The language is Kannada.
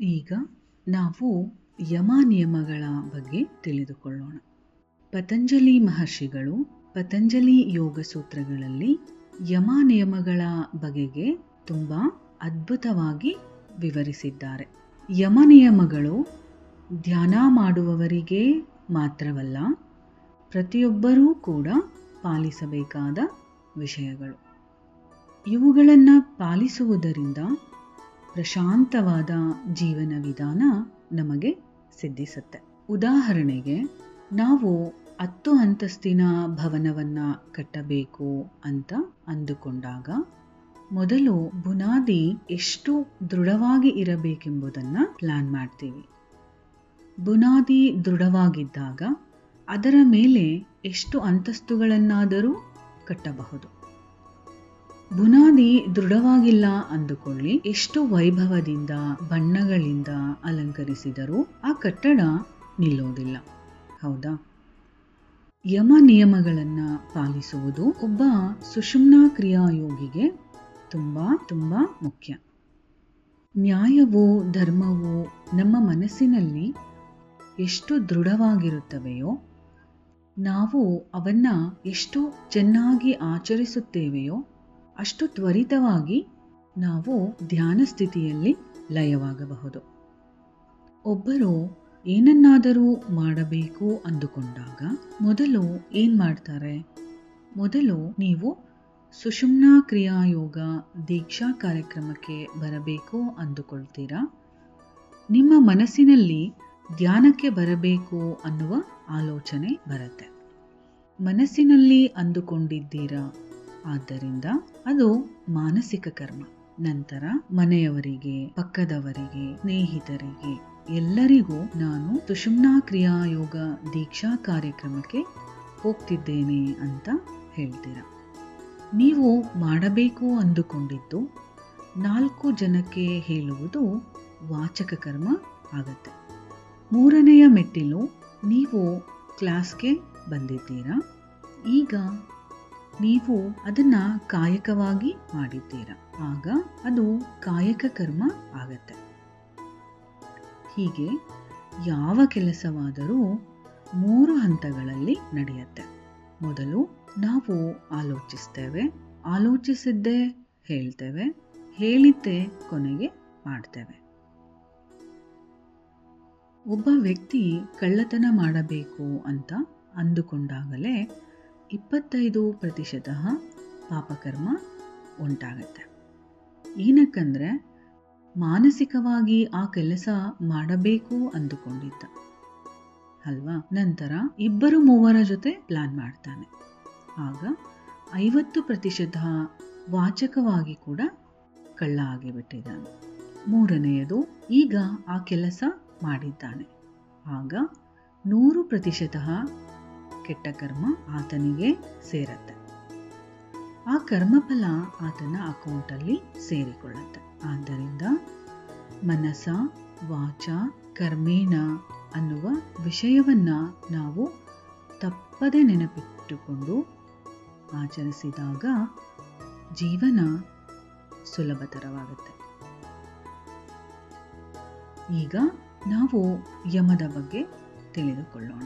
ಈಗ ನಾವು ಯಮ ನಿಯಮಗಳ ಬಗ್ಗೆ ತಿಳಿದುಕೊಳ್ಳೋಣ. ಪತಂಜಲಿ ಮಹರ್ಷಿಗಳು ಪತಂಜಲಿ ಯೋಗ ಸೂತ್ರಗಳಲ್ಲಿ ಯಮ ನಿಯಮಗಳ ಬಗೆಗೆ ತುಂಬ ಅದ್ಭುತವಾಗಿ ವಿವರಿಸಿದ್ದಾರೆ. ಯಮ ನಿಯಮಗಳು ಧ್ಯಾನ ಮಾಡುವವರಿಗೆ ಮಾತ್ರವಲ್ಲ, ಪ್ರತಿಯೊಬ್ಬರೂ ಕೂಡ ಪಾಲಿಸಬೇಕಾದ ವಿಷಯಗಳು. ಇವುಗಳನ್ನು ಪಾಲಿಸುವುದರಿಂದ ಪ್ರಶಾಂತವಾದ ಜೀವನ ವಿಧಾನ ನಮಗೆ ಸಿದ್ಧಿಸುತ್ತೆ. ಉದಾಹರಣೆಗೆ, ನಾವು ಹತ್ತು ಅಂತಸ್ತಿನ ಭವನವನ್ನು ಕಟ್ಟಬೇಕು ಅಂತ ಅಂದುಕೊಂಡಾಗ, ಮೊದಲು ಬುನಾದಿ ಎಷ್ಟು ದೃಢವಾಗಿ ಇರಬೇಕೆಂಬುದನ್ನು ಪ್ಲಾನ್ ಮಾಡ್ತೀವಿ. ಬುನಾದಿ ದೃಢವಾಗಿದ್ದಾಗ ಅದರ ಮೇಲೆ ಎಷ್ಟು ಅಂತಸ್ತುಗಳನ್ನಾದರೂ ಕಟ್ಟಬಹುದು. ಬುನಾದಿ ದೃಢವಾಗಿಲ್ಲ ಅಂದುಕೊಳ್ಳಿ. ಎಷ್ಟು ವೈಭವದಿಂದ, ಬಣ್ಣಗಳಿಂದ ಅಲಂಕರಿಸಿದರೂ ಆ ಕಟ್ಟಡ ನಿಲ್ಲೋದಿಲ್ಲ ಹೌದಾ? ಯಮ ನಿಯಮಗಳನ್ನು ಪಾಲಿಸುವುದು ಒಬ್ಬ ಸುಷುಮ್ನಾ ಕ್ರಿಯಾಯೋಗಿಗೆ ತುಂಬ ತುಂಬ ಮುಖ್ಯ. ನ್ಯಾಯವು, ಧರ್ಮವು ನಮ್ಮ ಮನಸ್ಸಿನಲ್ಲಿ ಎಷ್ಟು ದೃಢವಾಗಿರುತ್ತವೆಯೋ, ನಾವು ಅವನ್ನ ಎಷ್ಟು ಚೆನ್ನಾಗಿ ಆಚರಿಸುತ್ತೇವೆಯೋ ಅಷ್ಟು ತ್ವರಿತವಾಗಿ ನಾವು ಧ್ಯಾನ ಸ್ಥಿತಿಯಲ್ಲಿ ಲಯವಾಗಬಹುದು. ಒಬ್ಬರು ಏನನ್ನಾದರೂ ಮಾಡಬೇಕು ಅಂದುಕೊಂಡಾಗ ಮೊದಲು ಏನು ಮಾಡ್ತಾರೆ? ಮೊದಲು ನೀವು ಸುಷುಮ್ನಾ ಕ್ರಿಯಾಯೋಗ ದೀಕ್ಷಾ ಕಾರ್ಯಕ್ರಮಕ್ಕೆ ಬರಬೇಕು ಅಂದುಕೊಳ್ತೀರಾ? ನಿಮ್ಮ ಮನಸ್ಸಿನಲ್ಲಿ ಧ್ಯಾನಕ್ಕೆ ಬರಬೇಕು ಅನ್ನುವ ಆಲೋಚನೆ ಬರುತ್ತೆ. ಮನಸ್ಸಿನಲ್ಲಿ ಅಂದುಕೊಂಡಿದ್ದೀರಾ? ಆದ್ದರಿಂದ ಅದು ಮಾನಸಿಕ ಕರ್ಮ. ನಂತರ ಮನೆಯವರಿಗೆ, ಪಕ್ಕದವರಿಗೆ, ಸ್ನೇಹಿತರಿಗೆ, ಎಲ್ಲರಿಗೂ ನಾನು ಸುಷುಮ್ನಾ ಕ್ರಿಯಾಯೋಗ ದೀಕ್ಷಾ ಕಾರ್ಯಕ್ರಮಕ್ಕೆ ಹೋಗ್ತಿದ್ದೇನೆ ಅಂತ ಹೇಳ್ತೀರ? ನೀವು ಮಾಡಬೇಕು ಅಂದುಕೊಂಡಿದ್ದು ನಾಲ್ಕು ಜನಕ್ಕೆ ಹೇಳುವುದು ವಾಚಕ ಕರ್ಮ ಆಗತ್ತೆ. ಮೂರನೆಯ ಮೆಟ್ಟಿಲು ನೀವು ಕ್ಲಾಸ್ಗೆ ಬಂದಿದ್ದೀರಾ? ಈಗ ನೀವು ಅದನ್ನ ಕಾಯಕವಾಗಿ ಮಾಡಿದ್ದೀರ? ಆಗ ಅದು ಕಾಯಕ ಕರ್ಮ ಆಗತ್ತೆ. ಹೀಗೆ ಯಾವ ಕೆಲಸವಾದರೂ ಮೂರು ಹಂತಗಳಲ್ಲಿ ನಡೆಯುತ್ತೆ. ಮೊದಲು ನಾವು ಆಲೋಚಿಸ್ತೇವೆ, ಆಲೋಚಿಸಿದ್ದೇ ಹೇಳ್ತೇವೆ, ಹೇಳಿದ್ದೇ ಕೊನೆಗೆ ಮಾಡ್ತೇವೆ. ಒಬ್ಬ ವ್ಯಕ್ತಿ ಕಳ್ಳತನ ಮಾಡಬೇಕು ಅಂತ ಅಂದುಕೊಂಡಾಗಲೇ ಇಪ್ಪತ್ತೈದು ಪ್ರತಿಶತ ಪಾಪಕರ್ಮ ಉಂಟಾಗತ್ತೆ. ಏನಕ್ಕಂದರೆ, ಮಾನಸಿಕವಾಗಿ ಆ ಕೆಲಸ ಮಾಡಬೇಕು ಅಂದುಕೊಂಡಿದ್ದ. ಅಲ್ವಾ? ನಂತರ ಇಬ್ಬರು ಮೂವರ ಜೊತೆ ಪ್ಲಾನ್ ಮಾಡ್ತಾನೆ. ಆಗ ಐವತ್ತು ಪ್ರತಿಶತ ವಾಚಕವಾಗಿ ಕೂಡ ಕಳ್ಳ ಆಗಿಬಿಟ್ಟಿದ್ದಾನೆ. ಮೂರನೆಯದು ಈಗ ಆ ಕೆಲಸ ಮಾಡಿದ್ದಾನೆ. ಆಗ ನೂರು ಪ್ರತಿಶತ ಕೆಟ್ಟ ಕರ್ಮ ಆತನಿಗೆ ಸೇರತ್ತೆ. ಆ ಕರ್ಮಫಲ ಆತನ ಅಕೌಂಟಲ್ಲಿ ಸೇರಿಕೊಳ್ಳುತ್ತೆ. ಆದ್ದರಿಂದ ಮನಸ, ವಾಚ, ಕರ್ಮೇಣ ಅನ್ನುವ ವಿಷಯವನ್ನ ನಾವು ತಪ್ಪದೆ ನೆನಪಿಟ್ಟುಕೊಂಡು ಆಚರಿಸಿದಾಗ ಜೀವನ ಸುಲಭತರವಾಗುತ್ತೆ. ಈಗ ನಾವು ಯಮದ ಬಗ್ಗೆ ತಿಳಿದುಕೊಳ್ಳೋಣ.